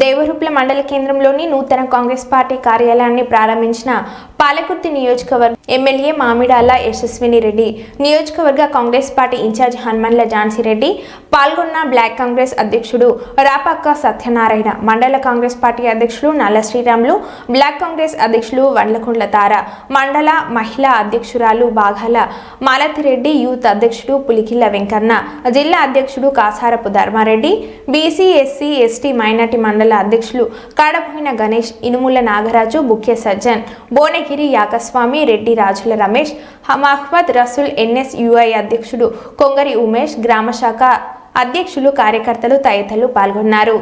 దేవరుప్ల మండల కేంద్రంలోని నూతన కాంగ్రెస్ పార్టీ కార్యాలయాన్ని ప్రారంభించిన పాలకుర్తి నియోజకవర్గ ఎమ్మెల్యే మామిడాల యశస్విని రెడ్డి నియోజకవర్గ Congress party incharge Hanumandla Jhansi Reddy పాల్గొన్న బ్లాక్ కాంగ్రెస్ అధ్యక్షుడు రాపక్క సత్యనారాయణ మండల కాంగ్రెస్ పార్టీ అధ్యక్షులు నల్ల శ్రీరాములు బ్లాక్ కాంగ్రెస్ అధ్యక్షులు వండ్లకుండ్ల తార మండల మహిళా అధ్యక్షురాలు బాఘాల మాలతిరెడ్డి యూత్ అధ్యక్షుడు పులికిల్ల వెంకన్న జిల్లా అధ్యక్షుడు Kasarapu Dharmareddy BC SC ST minority మండల అధ్యక్షులు కాడపోయిన గణేష్ ఇనుముల నాగరాజు బుక్య సజ్జన్ భువనగిరి యాకస్వామి రెడ్డి రాజుల రమేష్ హమాహ్మద్ రసూల్ ఎన్ఎస్ యుఐ అధ్యక్షుడు కొంగరి ఉమేష్ గ్రామ శాఖ అధ్యక్షులు కార్యకర్తలు తదితరులు పాల్గొన్నారు.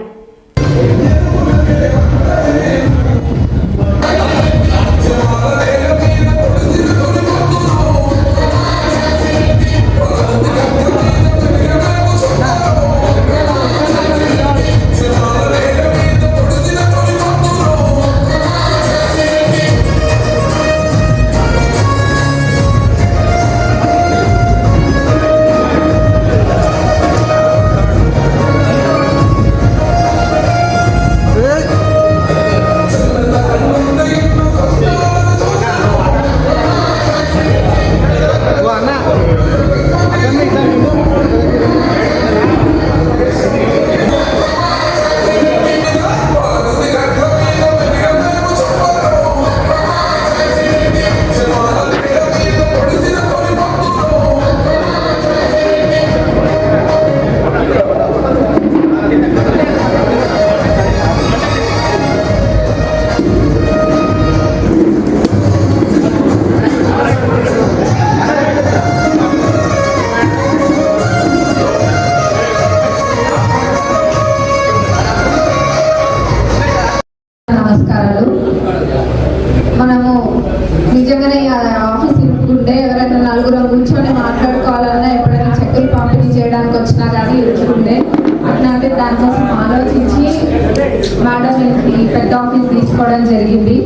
నమస్కారాలు. మనము నిజంగానే ఆఫీస్ ఇరుక్కుంటే ఎవరైనా నలుగురం కూర్చొని మాట్లాడుకోవాలన్నా ఎప్పుడైనా చెక్కులు పంపిణీ చేయడానికి వచ్చినా కానీ ఇరుక్కుంటే అట్లాంటి దానికోసం ఆలోచించి మేడం ఈ పెద్ద ఆఫీస్ తీసుకోవడం జరిగింది.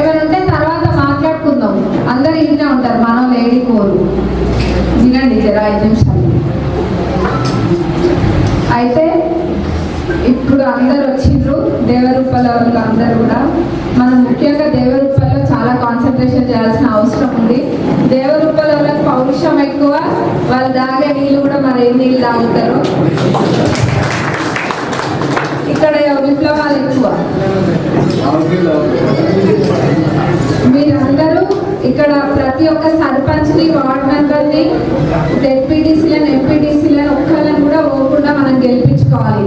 ఎవరుంటే తర్వాత మాట్లాడుకుందాం. అందరు ఇంట్లో ఉంటారు. మనం లేడీ కోరు వినండి జరా ఐదు నిమిషాలు. అయితే ఇప్పుడు అందరు వచ్చి వాళ్ళు అందరూ కూడా మనం ముఖ్యంగా దేవరూపాల్లో చాలా కాన్సన్ట్రేషన్ చేయాల్సిన అవసరం ఉంది. దేవరూపల వాళ్ళకి పౌరుషం ఎక్కువ వాళ్ళు తాగే నీళ్ళు కూడా మరి ఏం నీళ్ళు తాగుతారు? ఇక్కడ విప్లవాలు ఎక్కువ. మీరందరూ ఇక్కడ ప్రతి ఒక్క సర్పంచ్ని వార్డ్ మెంబర్ని డెప్యూటీసీలను ఎంపీటీసీలను ఒక్కళ్ళని కూడా పోకుండా మనం గెలిపించుకోవాలి.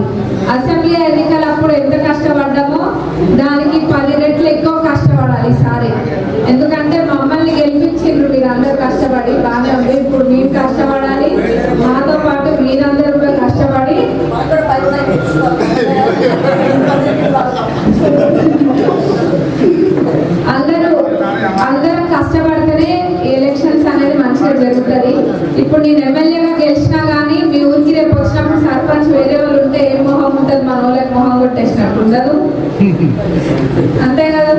గెలిపించిండ్రు మీరందరూ కష్టపడి బాగానే ఉంది ఇప్పుడు మేము కష్టపడాలి. మాతో పాటు మీరందరూ కూడా కష్టపడి అందరూ అందరం కష్టపడితేనే ఎలక్షన్స్ అనేది మంచిగా జరుగుతుంది ఇప్పుడు నేను ఎమ్మెల్యేగా గెలిచినా కానీ మీ ఊరికి రేపు వచ్చినప్పుడు సర్పంచ్ వేరే వాళ్ళు ఉంటే ఏం మొహం ఉంటుంది మన వాళ్ళకి మొహం కొట్టేసినట్టు ఉండదు అంతే కదా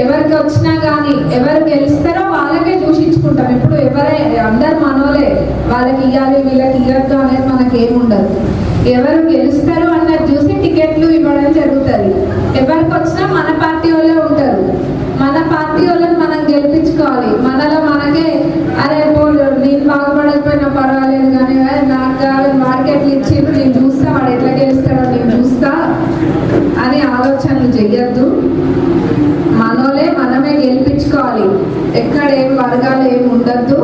ఎవరికి వచ్చినా కానీ ఎవరు గెలుస్తారో వాళ్ళకే దూషించుకుంటాం ఇప్పుడు ఎవరై అందరు మనోలే. వాళ్ళకి ఇవ్వాలి వీళ్ళకి ఇవ్వద్దు అనేది మనకి ఏముండదు ఎవరు గెలుస్తారు అన్నది చూసి టికెట్లు ఇవ్వడం జరుగుతుంది. ఎవరికి వచ్చినా మన పార్టీ వాళ్ళే ఉంటారు. మన పార్టీ వాళ్ళని మనం గెలిపించుకోవాలి. మనలో మనకే అరే పోలు నేను బాగుపడకపోయినా పర్వాలేదు కానీ నాకు కావాలి మార్కెట్లు ఇచ్చి నేను చూస్తా వాడు ఎట్లా గెలుస్తాడో నేను చూస్తా అని ఆలోచనలు చెయ్యొద్దు మనోలే మనమే గెలిపించుకోవాలి ఎక్కడ ఏం వర్గాలు ఏం ఉండద్దు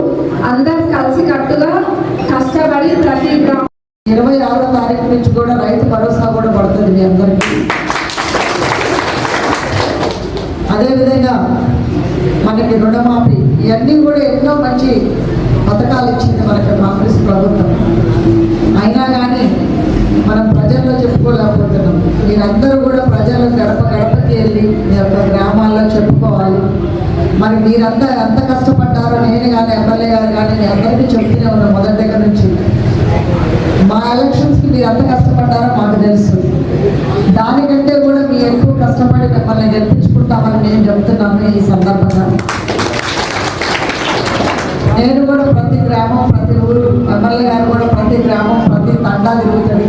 అందరు కలిసి కట్టుగా కష్టపడి ప్రతి గ్రామం ఇరవై ఆరో తారీఖు నుంచి కూడా రైతు భరోసా కూడా పడుతుంది మీ అందరికీ. అదేవిధంగా మనకి రుణమాఫీ ఇవన్నీ కూడా ఎన్నో మంచి పథకాలు ఇచ్చింది మనకి కాంగ్రెస్ ప్రభుత్వం అయినా కానీ మనం ప్రజల్లో చెప్పుకోలేకపోతున్నాం మీరందరూ కూడా ప్రజలు గడప గడపకి వెళ్ళి మీ యొక్క గ్రామాల్లో చెప్పుకోవాలి మరి మీరంతా ఎంత కష్టపడ్డారో నేను కానీ ఎమ్మెల్యే గారు కానీ మీ అందరికీ చెప్తూనే ఉన్నాం మొదటి దగ్గర నుంచి మా ఎలక్షన్స్కి మీరు ఎంత కష్టపడ్డారో మాకు తెలుసు దానికంటే కూడా మీ ఎక్కువ కష్టపడి మిమ్మల్ని గెలిపించుకుంటామని నేను ఈ సందర్భంగా. నేను కూడా ప్రతి గ్రామం ప్రతి ఊరు ఎమ్మెల్యే గారు కూడా ప్రతి గ్రామం ప్రతి తండా తిరుగుతుంది